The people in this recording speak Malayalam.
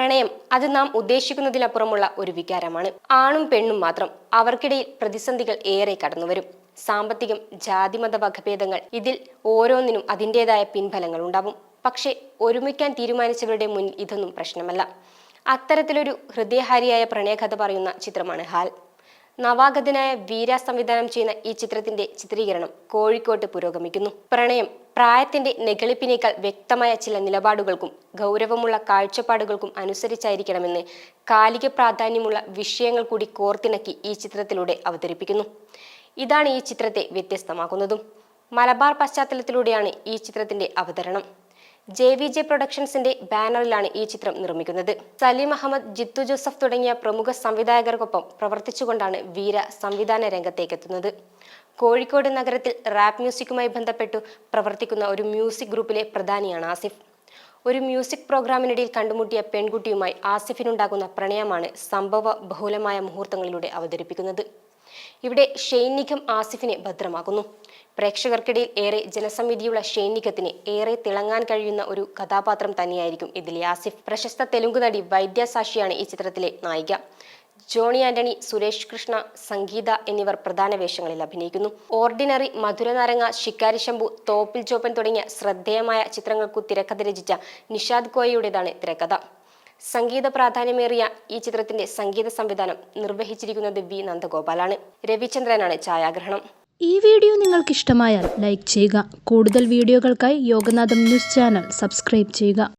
പ്രണയം അത് നാം ഉദ്ദേശിക്കുന്നതിനപ്പുറമുള്ള ഒരു വികാരമാണ്. ആണും പെണ്ണും മാത്രം അവർക്കിടയിൽ പ്രതിസന്ധികൾ ഏറെ കടന്നുവരും സാമ്പത്തികം ജാതിമത വകഭേദങ്ങൾ ഇതിൽ ഓരോന്നിനും അതിന്റെതായ പിൻഫലങ്ങൾ ഉണ്ടാവും. പക്ഷേ ഒരുമിക്കാൻ തീരുമാനിച്ചവരുടെ മുന്നിൽ ഇതൊന്നും പ്രശ്നമല്ല. അത്തരത്തിലൊരു ഹൃദയഹാരിയായ പ്രണയകഥ പറയുന്ന ചിത്രമാണ് ഹാൽ. നവാഗതനായ വീര സംവിധാനം ചെയ്യുന്ന ഈ ചിത്രത്തിന്റെ ചിത്രീകരണം കോഴിക്കോട്ട് പുരോഗമിക്കുന്നു. പ്രണയം പ്രായത്തിന്റെ നെഗളിപ്പിനേക്കാൾ വ്യക്തമായ ചില നിലപാടുകൾക്കും ഗൗരവമുള്ള കാഴ്ചപ്പാടുകൾക്കും അനുസരിച്ചായിരിക്കണമെന്ന് കാലിക പ്രാധാന്യമുള്ള വിഷയങ്ങൾ കൂടി കോർത്തിണക്കി ഈ ചിത്രത്തിലൂടെ അവതരിപ്പിക്കുന്നു. ഇതാണ് ഈ ചിത്രത്തെ വ്യത്യസ്തമാക്കുന്നതും. മലബാർ പശ്ചാത്തലത്തിലൂടെയാണ് ഈ ചിത്രത്തിന്റെ അവതരണം. ജെ വി ജെ പ്രൊഡക്ഷൻസിന്റെ ബാനറിലാണ് ഈ ചിത്രം നിർമ്മിക്കുന്നത്. സലീം അഹമ്മദ് ജിത്തു ജോസഫ് തുടങ്ങിയ പ്രമുഖ സംവിധായകർക്കൊപ്പം പ്രവർത്തിച്ചുകൊണ്ടാണ് വീര സംവിധാന രംഗത്തേക്കെത്തുന്നത്. കോഴിക്കോട് നഗരത്തിൽ റാപ്പ് മ്യൂസിക്കുമായി ബന്ധപ്പെട്ടു പ്രവർത്തിക്കുന്ന ഒരു മ്യൂസിക് ഗ്രൂപ്പിലെ പ്രധാനിയാണ് ആസിഫ്. ഒരു മ്യൂസിക് പ്രോഗ്രാമിനിടയിൽ കണ്ടുമുട്ടിയ പെൺകുട്ടിയുമായി ആസിഫിനുണ്ടാകുന്ന പ്രണയമാണ് സംഭവ ബഹുലമായ മുഹൂർത്തങ്ങളിലൂടെ അവതരിപ്പിക്കുന്നത്. ഇവിടെ ഷെയ്നിഖം ആസിഫിനെ ഭദ്രമാകുന്നു പ്രേക്ഷകർക്കിടയിൽ ഏറെ ജനസമിതിയുള്ള ഷെയ്നിഖത്തിന് ഏറെ തിളങ്ങാൻ കഴിയുന്ന ഒരു കഥാപാത്രം തന്നെയായിരിക്കും ഇതിലെ ആസിഫ്. പ്രശസ്ത തെലുങ്ക് നടി വൈദ്യ സാക്ഷിയാണ് ഈ ചിത്രത്തിലെ നായിക. ജോണി ആന്റണി സുരേഷ് കൃഷ്ണ സംഗീത എന്നിവർ പ്രധാന വേഷങ്ങളിൽ അഭിനയിക്കുന്നു. ഓർഡിനറി മധുരനാരങ്ങ ശിക്കാരി ശംഭു തോപ്പിൽ ചോപ്പൻ തുടങ്ങിയ ശ്രദ്ധേയമായ ചിത്രങ്ങൾക്കു തിരക്കഥ രചിച്ച നിഷാദ് കോയയുടേതാണ് തിരക്കഥ. സംഗീത പ്രാധാന്യമേറിയ ഈ ചിത്രത്തിന്റെ സംഗീത സംവിധാനം നിർവഹിച്ചിരിക്കുന്നത് വി നന്ദഗോപാലാണ്. രവിചന്ദ്രനാണ് ഛായാഗ്രഹണം. ഈ വീഡിയോ നിങ്ങൾക്ക് ഇഷ്ടമായാൽ ലൈക്ക് ചെയ്യുക. കൂടുതൽ വീഡിയോകൾക്കായി യോഗനാഥം ന്യൂസ് ചാനൽ സബ്സ്ക്രൈബ് ചെയ്യുക.